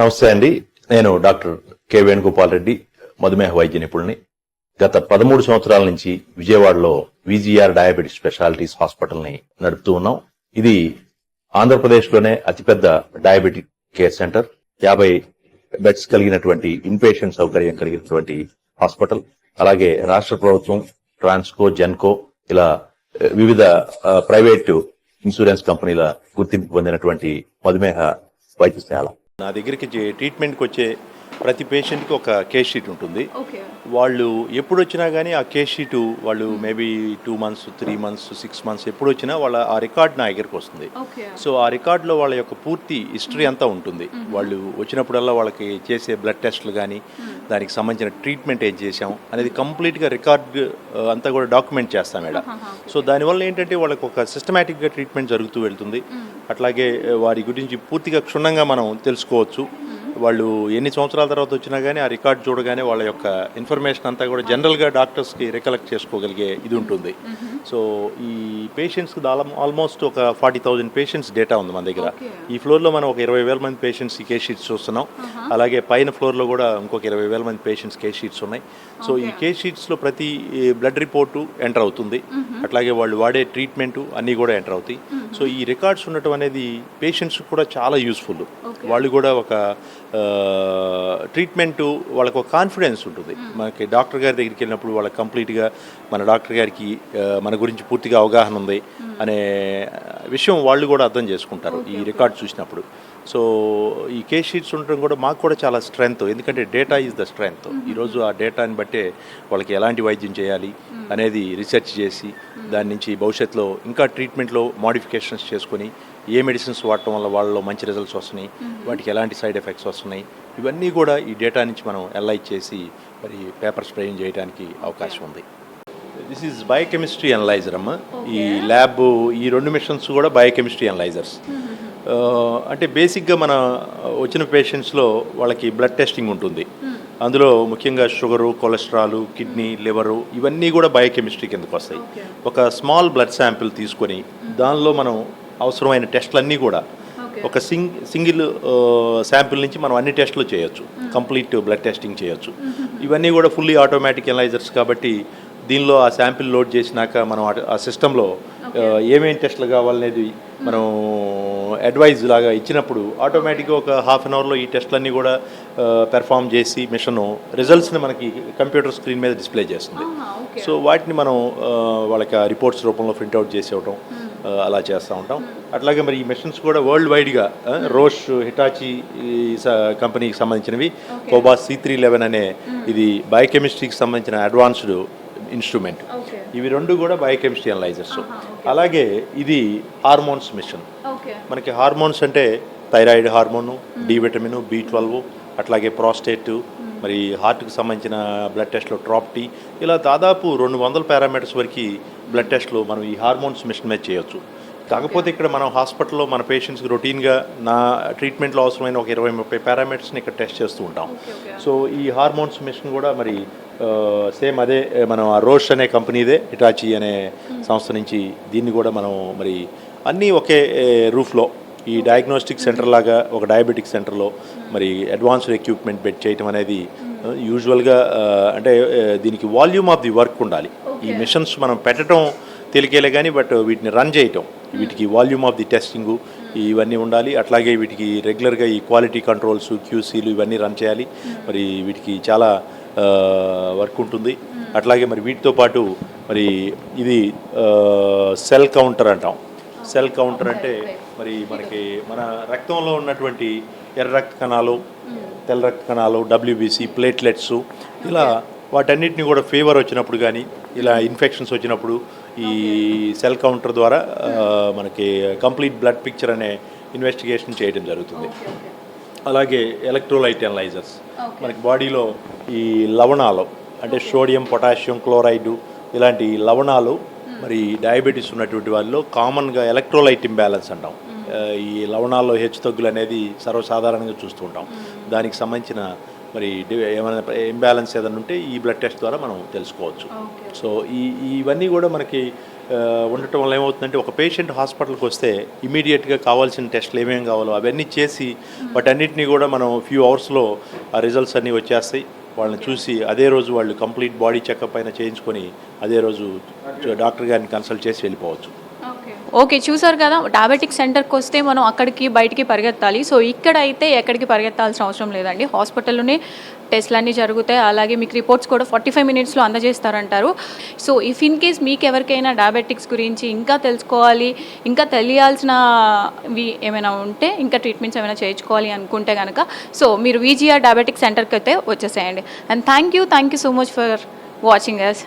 నమస్తే అండి నేను డాక్టర్ కె వేణుగోపాల్ రెడ్డి మధుమేహ వైద్య నిపుణుని గత పదమూడు సంవత్సరాల నుంచి విజయవాడలో విజిఆర్ డయాబెటిస్ స్పెషాలిటీస్ హాస్పిటల్ని నడుపుతూ ఉన్నాం. ఇది ఆంధ్రప్రదేశ్లోనే అతిపెద్ద డయాబెటిక్ కేర్ సెంటర్. యాభై బెడ్స్ కలిగినటువంటి ఇన్పేషెంట్ సౌకర్యం కలిగినటువంటి హాస్పిటల్. అలాగే రాష్ట్ర ప్రభుత్వం ట్రాన్స్కో జెన్కో ఇలా వివిధ ప్రైవేటు ఇన్సూరెన్స్ కంపెనీల గుర్తింపు పొందినటువంటి మధుమేహ వైద్యశాల. నా దగ్గరికి చే- ట్రీట్మెంట్కి వచ్చే ప్రతి పేషెంట్కి ఒక కేస్ షీట్ ఉంటుంది. వాళ్ళు ఎప్పుడు వచ్చినా కానీ ఆ కేస్ షీటు వాళ్ళు maybe two months three months six months ఎప్పుడు వచ్చినా వాళ్ళ ఆ రికార్డ్ నా దగ్గరికి వస్తుంది. సో ఆ రికార్డులో వాళ్ళ యొక్క పూర్తి హిస్టరీ అంతా ఉంటుంది. వాళ్ళు వచ్చినప్పుడల్లా వాళ్ళకి చేసే బ్లడ్ టెస్ట్లు కానీ దానికి సంబంధించిన ట్రీట్మెంట్ ఏం చేసాం అనేది కంప్లీట్గా రికార్డ్ అంతా కూడా డాక్యుమెంట్ చేస్తాం మేడం. సో దానివల్ల ఏంటంటే వాళ్ళకి ఒక సిస్టమేటిక్గా ట్రీట్మెంట్ జరుగుతూ వెళ్తుంది. అట్లాగే వారి గురించి పూర్తిగా క్షుణ్ణంగా మనం తెలుసుకోవచ్చు. వాళ్ళు ఎన్ని సంవత్సరాల తర్వాత వచ్చినా కానీ ఆ రికార్డ్ చూడగానే వాళ్ళ యొక్క ఇన్ఫర్మేషన్ అంతా కూడా జనరల్గా డాక్టర్స్కి రికలెక్ట్ చేసుకోగలిగే ఇది ఉంటుంది. సో ఈ పేషెంట్స్కి ఆల్మోస్ట్ ఒక ఫార్టీ థౌజండ్ పేషెంట్స్ డేటా ఉంది మన దగ్గర. ఈ ఫ్లోర్లో మనం ఒక ఇరవై వేల మంది పేషెంట్స్ కేస్ షీట్స్ చూస్తున్నాం. అలాగే పైన ఫ్లోర్లో కూడా ఇంకొక ఇరవై వేల మంది పేషెంట్స్ కేస్ షీట్స్ ఉన్నాయి. సో ఈ కేస్ షీట్స్లో ప్రతి బ్లడ్ రిపోర్టు ఎంటర్ అవుతుంది. అట్లాగే వాళ్ళు వాడే ట్రీట్మెంటు అన్నీ కూడా ఎంటర్ అవుతాయి. సో ఈ రికార్డ్స్ ఉండటం అనేది పేషెంట్స్ కూడా చాలా యూస్ఫుల్ వాళ్ళు కూడా ఒక ట్రీట్మెంట్ వాళ్ళకు ఒక కాన్ఫిడెన్స్ ఉంటుంది. మనకి డాక్టర్ గారి దగ్గరికి వెళ్ళినప్పుడు వాళ్ళకి కంప్లీట్గా మన డాక్టర్ గారికి మన గురించి పూర్తిగా అవగాహన ఉంది అనే విషయం వాళ్ళు కూడా అర్థం చేసుకుంటారు. ఈ రికార్డ్ చూసినప్పుడు. సో ఈ కేస్ షీట్స్ ఉండడం కూడా మాకు కూడా చాలా స్ట్రెంగ్త్ ఎందుకంటే డేటా ఈజ్ ద స్ట్రెంగ్త్ ఈరోజు ఆ డేటాని బట్టే వాళ్ళకి ఎలాంటి వైద్యం చేయాలి అనేది రీసెర్చ్ చేసి దాని నుంచి భవిష్యత్తులో ఇంకా ట్రీట్మెంట్లో మోడిఫికేషన్స్ చేసుకొని ఏ మెడిసిన్స్ వాడటం వల్ల వాళ్ళలో మంచి రిజల్ట్స్ వస్తున్నాయి వాటికి ఎలాంటి సైడ్ ఎఫెక్ట్స్ వస్తున్నాయి ఇవన్నీ కూడా ఈ డేటా నుంచి మనం ఎల్ఐ చేసి మరి పేపర్ స్ప్రేయింగ్ చేయడానికి అవకాశం ఉంది. దిస్ ఈజ్ బయోకెమిస్ట్రీ అనలైజర్ అమ్మ. ఈ ల్యాబ్ ఈ రెండు మిషన్స్ కూడా బయోకెమిస్ట్రీ అనలైజర్స్ అంటే బేసిక్గా మన వచ్చిన పేషెంట్స్లో వాళ్ళకి బ్లడ్ టెస్టింగ్ ఉంటుంది. అందులో ముఖ్యంగా షుగరు కొలెస్ట్రాల్ కిడ్నీ లివరు ఇవన్నీ కూడా బయోకెమిస్ట్రీ కిందకు వస్తాయి. ఒక స్మాల్ బ్లడ్ శాంపిల్ తీసుకొని దానిలో మనం అవసరమైన టెస్ట్లన్నీ కూడా ఒక సింగ్ సింగిల్ శాంపిల్ నుంచి మనం అన్ని టెస్టులు చేయొచ్చు. కంప్లీట్ బ్లడ్ టెస్టింగ్ చేయొచ్చు. ఇవన్నీ కూడా ఫుల్లీ ఆటోమేటిక్ ఎనలైజర్స్ కాబట్టి దీనిలో ఆ శాంపిల్ లోడ్ చేసినాక మనం ఆ- ఆ సిస్టంలో ఏమేమి టెస్టులు కావాలనేది మనం అడ్వైజ్ లాగా ఇచ్చినప్పుడు ఆటోమేటిక్గా ఒక హాఫ్ అన్ అవర్లో ఈ టెస్ట్లన్నీ కూడా పెర్ఫామ్ చేసి మిషన్ రిజల్ట్స్ని మనకి కంప్యూటర్ స్క్రీన్ మీద డిస్ప్లే చేస్తుంది. సో వాటిని మనం వాళ్ళకి రిపోర్ట్స్ రూపంలో ప్రింట్అవుట్ చేసి ఇవ్వటం ఆ, అలా చేస్తూ ఉంటాం. అట్లాగే మరి ఈ మెషిన్స్ కూడా వరల్డ్ వైడ్గా రోష్ హిటాచి కంపెనీకి సంబంధించినవి. కోబాస్ సి త్రీ లెవెన్ అనే ఇది బయోకెమిస్ట్రీకి సంబంధించిన అడ్వాన్స్డ్ ఇన్స్ట్రుమెంట్ ఇవి రెండు కూడా బయోకెమిస్ట్రీ అనలైజర్స్ అలాగే ఇది హార్మోన్స్ మిషన్ మనకి హార్మోన్స్ అంటే thyroid hormone D vitamin B twelve అట్లాగే ప్రాస్టేట్ మరి హార్ట్కి సంబంధించిన బ్లడ్ టెస్ట్లు ట్రాప్టీ ఇలా దాదాపు రెండు వందల పారామీటర్స్ వరకు బ్లడ్ టెస్ట్లు మనం ఈ హార్మోన్స్ మిషన్ మీద చేయొచ్చు. కాకపోతే ఇక్కడ మనం హాస్పిటల్లో మన పేషెంట్స్కి రొటీన్గా నా ట్రీట్మెంట్లో అవసరమైన ఒక ఇరవై ముప్పై పారామీటర్స్ని ఇక్కడ టెస్ట్ చేస్తూ ఉంటాం. సో ఈ హార్మోన్స్ మిషన్ కూడా మరి సేమ్ అదే మనం ఆ రోష్ అనే కంపెనీదే హిటాచి అనే సంస్థ నుంచి దీన్ని కూడా మనం మరి అన్నీ ఒకే రూఫ్లో ఈ డయాగ్నోస్టిక్ సెంటర్ లాగా ఒక డయాబెటిక్ సెంటర్లో మరి అడ్వాన్స్డ్ ఎక్విప్మెంట్ పెట్టి చేయటం అనేది యూజువల్గా అంటే దీనికి వాల్యూమ్ ఆఫ్ ది వర్క్ ఉండాలి. ఈ మిషన్స్ మనం పెట్టడం తేలికేలే కానీ బట్ వీటిని రన్ చేయటం వీటికి వాల్యూమ్ ఆఫ్ ది టెస్టింగ్ ఇవన్నీ ఉండాలి. అట్లాగే వీటికి రెగ్యులర్గా ఈ క్వాలిటీ కంట్రోల్స్ క్యూసీలు ఇవన్నీ రన్ చేయాలి. మరి వీటికి చాలా వర్క్ ఉంటుంది. అట్లాగే మరి వీటితో పాటు మరి ఇది సెల్ కౌంటర్ అంటాం. సెల్ కౌంటర్ అంటే మరి మనకి మన రక్తంలో ఉన్నటువంటి ఎర్ర రక్త కణాలు తెల్ల రక్త కణాలు డబ్ల్యూబీసీ ప్లేట్లెట్స్ ఇలా వాటన్నిటిని కూడా ఫీవర్ వచ్చినప్పుడు కానీ ఇలా ఇన్ఫెక్షన్స్ వచ్చినప్పుడు ఈ సెల్ కౌంటర్ ద్వారా మనకి కంప్లీట్ బ్లడ్ పిక్చర్ అనే ఇన్వెస్టిగేషన్ చేయడం జరుగుతుంది. అలాగే ఎలక్ట్రోలైట్ అనలైజర్స్ మనకి బాడీలో ఈ లవణాలు అంటే సోడియం పొటాషియం క్లోరైడ్ ఇలాంటి లవణాలు మరి డయాబెటీస్ ఉన్నటువంటి వాళ్ళలో కామన్గా ఎలక్ట్రోలైట్ ఇంబ్యాలెన్స్ అంటాం. ఆ, ఈ లవణాల్లో హెచ్చుతగ్గులు అనేది సర్వసాధారణంగా చూస్తూ ఉంటాం. దానికి సంబంధించిన మరి ఏమైనా ఇంబ్యాలెన్స్ ఏదైనా ఉంటే ఈ బ్లడ్ టెస్ట్ ద్వారా మనం తెలుసుకోవచ్చు. సో ఈ ఇవన్నీ కూడా మనకి ఉండటం వల్ల ఏమవుతుందంటే ఒక పేషెంట్ హాస్పిటల్కి వస్తే ఇమీడియట్గా కావాల్సిన టెస్ట్లు ఏమేమి కావాలో అవన్నీ చేసి వాటన్నిటిని కూడా మనం ఫ్యూ అవర్స్లో ఆ రిజల్ట్స్ అన్నీ వచ్చేస్తాయి. వాళ్ళని చూసి అదే రోజు వాళ్ళు కంప్లీట్ బాడీ చెకప్ అయినా చేయించుకొని అదే రోజు డాక్టర్ గారిని కన్సల్ట్ చేసి వెళ్ళిపోవచ్చు. ఓకే చూసారు కదా డయాబెటిక్ సెంటర్కి వస్తే మనం అక్కడికి బయటికి పరిగెత్తాలి. సో ఇక్కడ అయితే ఎక్కడికి పరిగెత్తాల్సిన అవసరం లేదండి. హాస్పిటల్లోనే టెస్ట్లు అన్నీ జరుగుతాయి. అలాగే మీకు రిపోర్ట్స్ కూడా ఫార్టీ ఫైవ్ మినిట్స్లో అందజేస్తారంటారు. సో ఇఫ్ ఇన్ కేస్ మీకు ఎవరికైనా డయాబెటిక్స్ గురించి ఇంకా తెలుసుకోవాలి ఇంకా తెలియాల్సినవి ఏమైనా ఉంటే ఇంకా ట్రీట్మెంట్స్ ఏమైనా చేయించుకోవాలి అనుకుంటే కనుక సో మీరు వీజీఆర్ డయాబెటిక్ సెంటర్కి అయితే వచ్చేసేయండి. And thank you thank you so much for watching us